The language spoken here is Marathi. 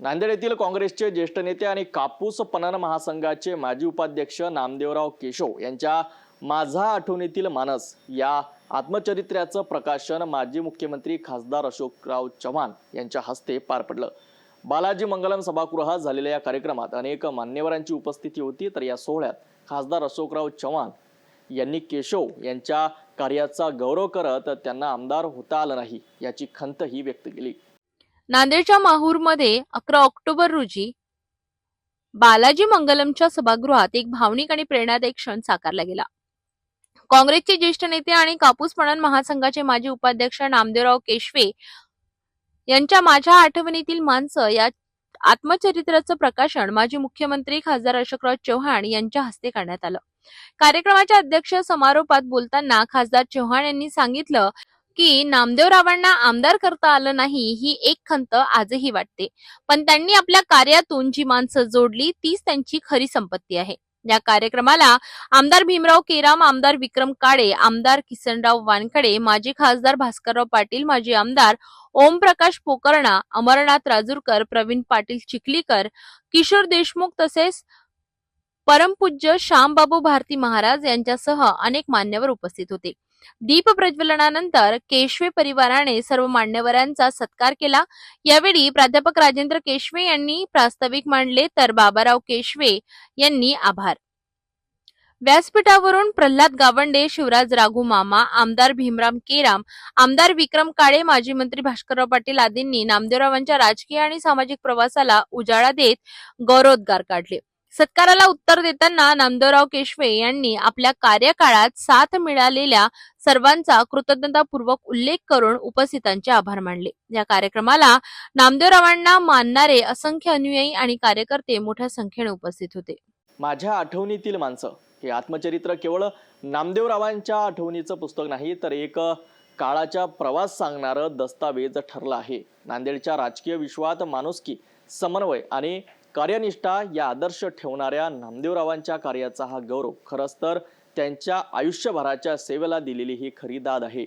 नांदेड येथील काँग्रेसचे ज्येष्ठ नेते आणि कापूस पणन महासंघाचे माजी उपाध्यक्ष नामदेवराव केशव यांच्या माझा आठवणीतील मानस या आत्मचरित्र्याचं प्रकाशन माजी मुख्यमंत्री खासदार अशोकराव चव्हाण यांच्या हस्ते पार पडलं. बालाजी मंगलम सभागृहात झालेल्या या कार्यक्रमात अनेक मान्यवरांची उपस्थिती होती. तर या सोहळ्यात खासदार अशोकराव चव्हाण यांनी केशव यांच्या कार्याचा गौरव करत त्यांना आमदार होता आलं नाही याची खंतही व्यक्त केली. नांदेडच्या माहूरमध्ये अकरा ऑक्टोबर रोजी बालाजी मंगलमच्या सभागृहात एक भावनिक आणि प्रेरणादायक क्षण साकारला गेला. काँग्रेसचे ज्येष्ठ नेते आणि कापूस पणन महासंघाचे माजी उपाध्यक्ष नामदेवराव केशवे यांच्या माझ्या आठवणीतील माणसं या आत्मचरित्राचं प्रकाशन माजी मुख्यमंत्री खासदार अशोकराव चव्हाण यांच्या हस्ते करण्यात आलं. कार्यक्रमाच्या अध्यक्ष समारोपात बोलताना खासदार चव्हाण यांनी सांगितलं की नामदेवरावांना आमदार करता आलं नाही ही एक खंत आजही वाटते. पण त्यांनी आपल्या कार्यातून जी माणसं जोडली तीच त्यांची खरी संपत्ती आहे. या कार्यक्रमाला आमदार भीमराव केराम आमदार विक्रम काळे आमदार किसनराव वानखडे माजी खासदार भास्करराव पाटील माजी आमदार ओमप्रकाश पोकर्णा अमरनाथ राजूरकर प्रवीण पाटील चिखलीकर किशोर देशमुख तसेच परमपूज्य श्यामबाबू भारती महाराज यांच्यासह अनेक मान्यवर उपस्थित होते. दीप प्रज्वलनानंतर केशवे परिवाराने सर्व मान्यवरांचा सत्कार केला. यावेळी प्राध्यापक राजेंद्र केशवे यांनी प्रास्ताविक मांडले तर बाबाराव केशवे यांनी आभार. व्यासपीठावरून प्रल्हाद गावंडे शिवराज राघू मामा आमदार भीमराम केराम आमदार विक्रम काळे माजी मंत्री भास्करराव पाटील आदींनी नामदेवरावांच्या राजकीय आणि सामाजिक प्रवासाला उजाळा देत गौरवोद्गार काढले. सत्काराला उत्तर देताना नामदेवराव केशवे यांनी आपल्या कार्यकाळात साथ मिळालेल्या सर्वांचा कृतज्ञतापूर्वक उल्लेख करून उपस्थितांचे आभार मानले. या कार्यक्रमाला नामदेवरावांना मानणारे असंख्य अनुयायी आणि कार्यकर्ते मोठ्या संख्येने उपस्थित होते. माझ्या आठवणीतील माणसं हे आत्मचरित्र केवळ नामदेवरावांच्या आठवणीचं पुस्तक नाही तर एक काळाचा प्रवास सांगणारं दस्तावेज ठरलं आहे. नांदेडच्या राजकीय विश्वात माणुसकी समन्वय आणि कार्यनिष्ठा या आदर्श ठेवणाऱ्या नामदेवरावांच्या कार्याचा हा गौरव. खरंच तर त्यांच्या आयुष्यभराच्या सेवेला दिलेली ही खरी दाद आहे.